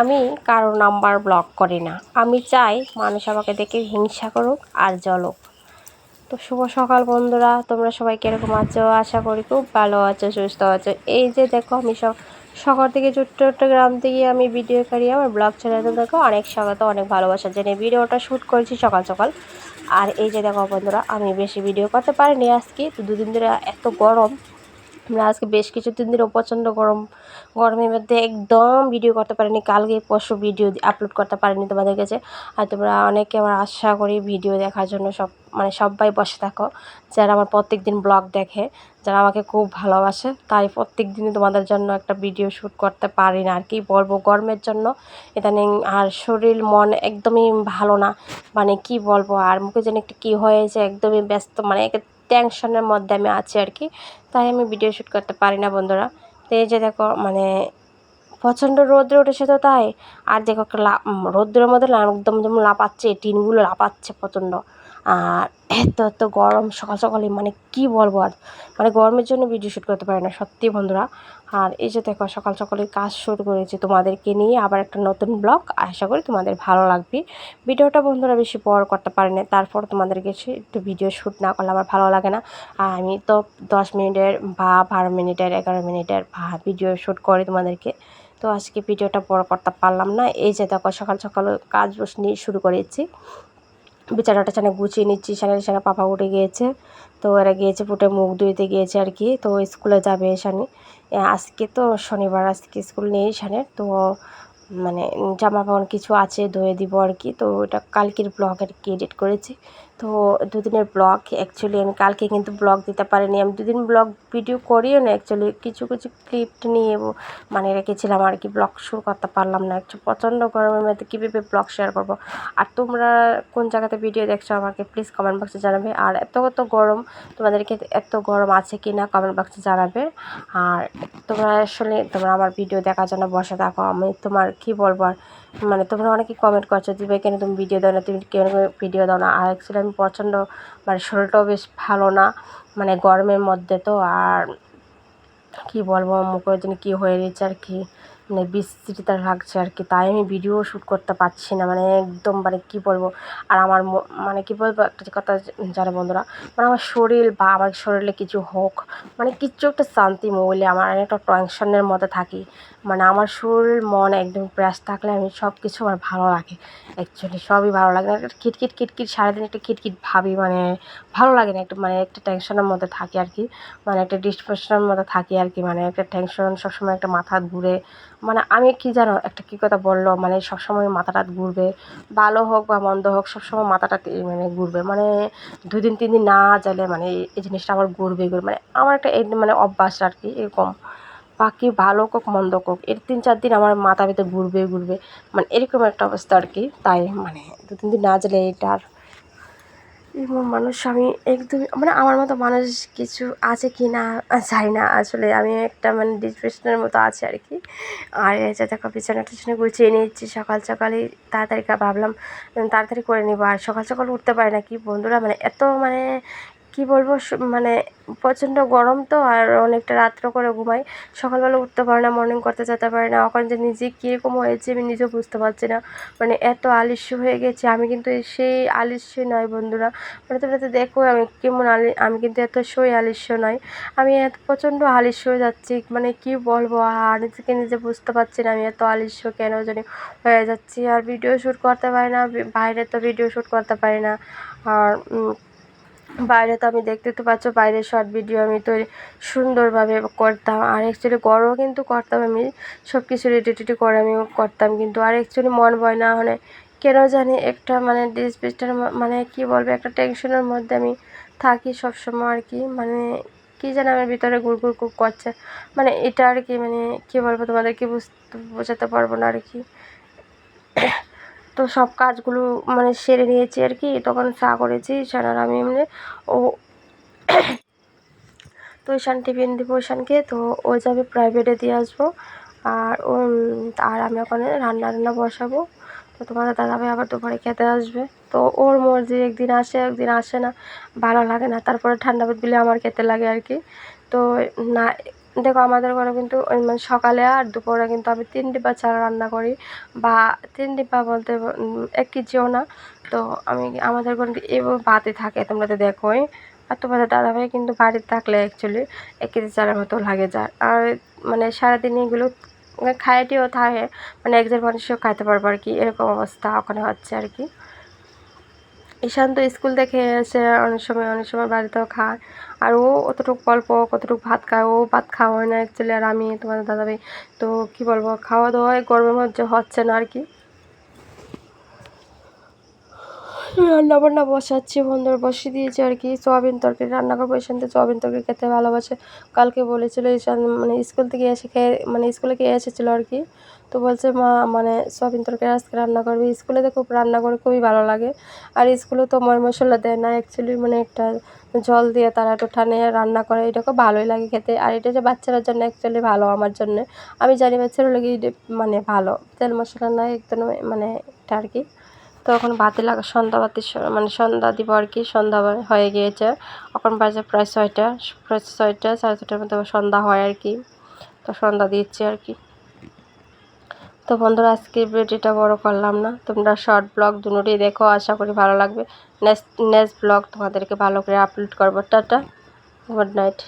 আমি কারও number block করি না। আমি চাই মানুষ আমাকে দেখে হিংসা করুক আর জ্বলুক। তো শুভ সকাল বন্ধুরা, তোমরা সবাই কীরকম আছো? আশা করি খুব ভালো আছো, সুস্থ আছো। এই যে দেখো, আমি সব সকাল থেকে ছোট্ট ছোট্ট গ্রাম থেকে আমি ভিডিও করি, আমার ব্লগ চ্যানেলে দেখো অনেক স্বাগত, অনেক ভালোবাসা। জেনে ভিডিওটা শ্যুট করেছি সকাল সকাল। আর এই যে দেখো বন্ধুরা, আমি বেশি ভিডিও করতে পারিনি আজকে, তো দুদিন ধরে এত গরম। আমরা আজকে বেশ কিছুদিন ধরে প্রচণ্ড গরম, গরমের মধ্যে একদম ভিডিও করতে পারিনি। কালকে পরশু ভিডিও আপলোড করতে পারিনি তোমাদের কাছে। আর তোমরা অনেকে আমার আশা করি ভিডিও দেখার জন্য সব মানে সবাই বসে থাকো। যারা আমার প্রত্যেক দিন ব্লগ দেখে, যারা আমাকে খুব ভালোবাসে, তাই প্রত্যেক দিনই তোমাদের জন্য একটা ভিডিও শ্যুট করতে পারি না। আর কি বলব, গরমের জন্য ইদানিং আর শরীর, মন একদমই ভালো না। মানে কি বলব, আর মুখে যেন একটু কী হয়েছে, একদমই ব্যস্ত মানে টেনশনের মধ্যে আমি আছি আর কি তাই আমি ভিডিও শ্যুট করতে পারি না বন্ধুরা। তো এই যে দেখো মানে প্রচণ্ড রোদ্রে উঠেছে তো তাই। আর দেখো রোদ্রের মধ্যে একদম যেমন লাপাচ্ছে টিনগুলো লাপাচ্ছে প্রচণ্ড। আর এত এত গরম, সকাল সকালে মানে কি বলব আর? মানে গরমের জন্য ভিডিও শ্যুট করতে পারি না, সত্যি বন্ধুরা। আর এই যে দেখো, সকাল সকালে কাজ শুরু করেছি তোমাদেরকে নিয়ে, আবার একটা নতুন ব্লগ আশা করি তোমাদের ভালো লাগবে। ভিডিওটা বন্ধুরা বেশি বড় করতে পারি না, তারপর তোমাদের কাছে একটু ভিডিও শ্যুট না করলে আমার ভালো লাগে না। আর আমি তো দশ মিনিটের বা বারো মিনিটের, এগারো মিনিটের বা ভিডিও শ্যুট করি তোমাদেরকে। তো আজকে ভিডিওটা বড় করতে পারলাম না। এই যে দেখো, সকাল সকাল কাজ নিয়ে শুরু করেছি। বিছানা ছানা গুছিয়ে নিচ্ছি সেখানে সানে পাপা উঠে গিয়েছে। তো এরা গিয়েছে ফুটে মুখ ধুইতে গিয়েছে আর কি। তো স্কুলে যাবে সানি আজকে তো শনিবার, আজকে স্কুল নেই সানে তো মানে জামা কাপড় কিছু আছে ধুয়ে দিব আর কি। তো ওটা কালকের ব্লগ আর কি এডিট করেছি। তো দুদিনের ব্লগ অ্যাকচুয়ালি আমি কালকে কিন্তু ব্লগ দিতে পারিনি। আমি দুদিন ব্লগ ভিডিও করিও না অ্যাকচুয়ালি কিছু কিছু ক্লিপ নিয়ে মানে রেখেছিলাম আর কি। ব্লগ শুরু করতে পারলাম না। একটু প্রচণ্ড গরমের মধ্যে কীভাবে ব্লগ শেয়ার করব? আর তোমরা কোন জায়গাতে ভিডিও দেখছ আমাকে প্লিজ কমেন্ট বক্সে জানাবে। আর এত কত গরম তোমাদেরকে এত গরম আছে কি না কমেন্ট বক্সে জানাবে। আর তোমরা আসলে, তোমরা আমার ভিডিও দেখার জন্য বসে থাকো। আমি তোমার কি বলব আর মানে তোমরা অনেকে কমেন্ট করছ, দিবে কেন তুমি ভিডিও দাও না? তুমি কেন ভিডিও দাও না? আর অ্যাকচুয়ালি আমি প্রচণ্ড মানে শরীরটাও বেশ ভালো না মানে গরমের মধ্যে তো, আর কি বলব, মুখের জন্য কী হয়ে গেছে আর কি। মানে বিশ্রীতা লাগছে আর কি তাই আমি ভিডিও শ্যুট করতে পারছি না মানে একদম মানে কী বলব? আর আমার মানে কী বলব একটা কথা জানে বন্ধুরা মানে আমার শরীর বা আমার শরীরে কিছু হোক মানে কিচ্ছু একটা শান্তি মৌলে আমার একটা টেনশনের মধ্যে থাকি। মানে আমার শরীর, মন একদম প্রেস থাকলে আমি সব কিছু আমার ভালো লাগে। অ্যাকচুয়ালি সবই ভালো লাগে না, একটা খিটখিট খিটখিট, সারাদিন একটা খিটখিট ভাবি মানে ভালো লাগে না, একটু মানে একটা টেনশনের মধ্যে থাকি আর কি মানে একটা ডিসপ্রেশনের মধ্যে থাকি আর কি মানে একটা টেনশন সবসময় একটা মাথা ঘুরে মানে আমি কি জানো, একটা কী কথা বলল মানে সবসময় মাথাটা ঘুরবে, ভালো হোক বা মন্দ হোক, সবসময় মাথাটা মানে ঘুরবে মানে দুই দিন, তিন দিন না যাইলে মানে এই জিনিসটা আমার ঘুরবে ঘুরবে মানে আমার একটা এই মানে অভ্যাস আর কি, এরকম। পাখি ভালো হোক, মন্দ হোক, এর তিন, চার দিন আমার মাথা ভিতরে ঘুরবে ঘুরবে মানে এরকম একটা অবস্থা আর কি, তাই মানে দু তিন দিন না গেলে এটার এরকম মানুষ, আমি একদমই মানে আমার মতো মানুষ কিছু আছে কি না জানি না আসলে। আমি একটা মানে ডিপ্রেশনের মতো আছে আর কি আর যে দেখো বিছানা টিছানা গুছিয়ে নিচ্ছি, সকাল সকালে তাড়াতাড়ি ভাবলাম তাড়াতাড়ি করে নেব। আর সকাল সকাল উঠতে পারি না, কি বন্ধুরা মানে এত মানে কি বলব মানে প্রচণ্ড গরম তো, আর অনেকটা রাত্র করে ঘুমাই। সকালবেলা উঠতে পারে না মর্নিং করতে যেতে পারে না। ওখানে যে নিজে কীরকম হয়েছে আমি নিজেও বুঝতে পারছি না। মানে এত আলিস্য হয়ে গেছে। আমি কিন্তু সেই আলিস্য নয় বন্ধুরা। মানে তোমরা তো দেখো, আমি কেমন আলি, আমি কিন্তু এত সই আলিস্য নয়। আমি এত প্রচণ্ড আলিস্য হয়ে যাচ্ছি। মানে কি বলব, আর নিজেকে নিজে বুঝতে পারছি না আমি এত আলিস্য কেন জানি হয়ে যাচ্ছি। আর ভিডিও শ্যুট করতে পারি না, বাইরে তো ভিডিও শ্যুট করতে পারি না। আর বাইরে তো আমি দেখতে তো পাচ্ছ, বাইরের শর্ট ভিডিও আমি তৈরি সুন্দরভাবে করতাম। আর অ্যাকচুয়ালি গড়ও কিন্তু করতাম আমি সব কিছু রেডি টেডি করে আমি করতাম কিন্তু। আর অ্যাকচুয়ালি মন বয় না মানে কেন জানি একটা মানে ডিসপিসটার মানে কি বলব, একটা টেনশনের মধ্যে আমি থাকি সবসময় আর কি। মানে কী যেন আমার ভিতরে গুড় গুড় গুড় করছে। মানে এটা আর কি মানে কী বলব তোমাদেরকে বুঝতে, বোঝাতে পারব না আর কি। তো সব কাজগুলো মানে সেরে নিয়েছি আর কি। তখন চা করেছি সারার আমি এমনি। ও তো ঈশান টিফিন দিব ঈশানকে, তো ও যাবে প্রাইভেটে দিয়ে আসব। আর ও আর আমি ওখানে রান্না রান্না বসাবো। তো তোমাদের দাদাভাই আবার দুপুরে খেতে আসবে। তো ওর মর্জি, একদিন আসে একদিন আসে না, ভালো লাগে না। তারপরে ঠান্ডা দিলে আমার খেতে লাগে আর কি। তো না দেখো, আমাদের ঘরে কিন্তু মানে সকালে আর দুপুরে কিন্তু আমি তিন ডিব্বা চাল রান্না করি বা তিন ডিব্বা বলতে এক কেজিও না। তো আমি আমাদের ঘরে এভাবে ভাতে থাকে, তোমরা তো দেখোই। আর তোমাদের দাদাভাই কিন্তু বাড়িতে থাকলে অ্যাকচুয়ালি এক কেজি চালের মতো লাগে যায়। আর মানে সারাদিন এগুলো খাইটিও থাকে মানে একজন মানুষও খাইতে পারব আর কি, এরকম অবস্থা ওখানে হচ্ছে আর কি। ঈশান তো স্কুল থেকে এসে অনেক সময় অনেক সময় বাড়িতেও খায়। আর ও অতটুকু অল্প, কতটুকু ভাত খায়, ও ভাত খাওয়া হয় না অ্যাকচুয়ালি আর আমি, তোমাদের দাদাভাই, তো কি বলব খাওয়া দাওয়ায় গরমের মধ্যে হচ্ছে না আর কি। রান্না বান্না বসাচ্ছি, বন্ধুরা বসিয়ে দিয়েছি আর কি। সোয়াবিন তরকারি রান্না করব ঈশান তো সোয়াবিন তরকারি খেতে ভালোবাসে। কালকে বলেছিল ঈশান মানে স্কুল থেকে এসে খেয়ে মানে স্কুলে খেয়ে এসেছিল আর কি। তো বলছে, মা মানে সোয়াবিন তরকারি আজকে রান্না করবে। স্কুলে তো খুব রান্না করে খুবই ভালো লাগে। আর স্কুলে তো ময় মশলা দেয় না অ্যাকচুয়ালি মানে একটা জল দিয়ে তারা একটু ঠানে রান্না করে। এটাকে ভালোই লাগে খেতে। আর এটা যে বাচ্চাদের জন্য অ্যাকচুয়ালি ভালো আমার জন্য। আমি জানি বাচ্চারা লাগে মানে ভালো। তেল মশলা নয় একদম মানে এটা আর কি। তো এখন বাতি লাগা, সন্ধ্যা বাতি মানে সন্ধ্যা দিব আর কি। সন্ধ্যা হয়ে গিয়েছে। এখন বাজে প্রায় ছয়টা। প্রায় ছয়টা, সাড়ে ছটার মধ্যে সন্ধ্যা হয় আর কি। তো সন্ধ্যা দিচ্ছি আর কি। তো বন্ধুরা আজকে ভিডিওটা বড় করলাম না। তোমরা শর্ট ব্লগ দুটোই দেখো, আশা করি ভালো লাগবে। নেক্সট নেক্সট ব্লগ তোমাদেরকে ভালো করে আপলোড করব। Tata good night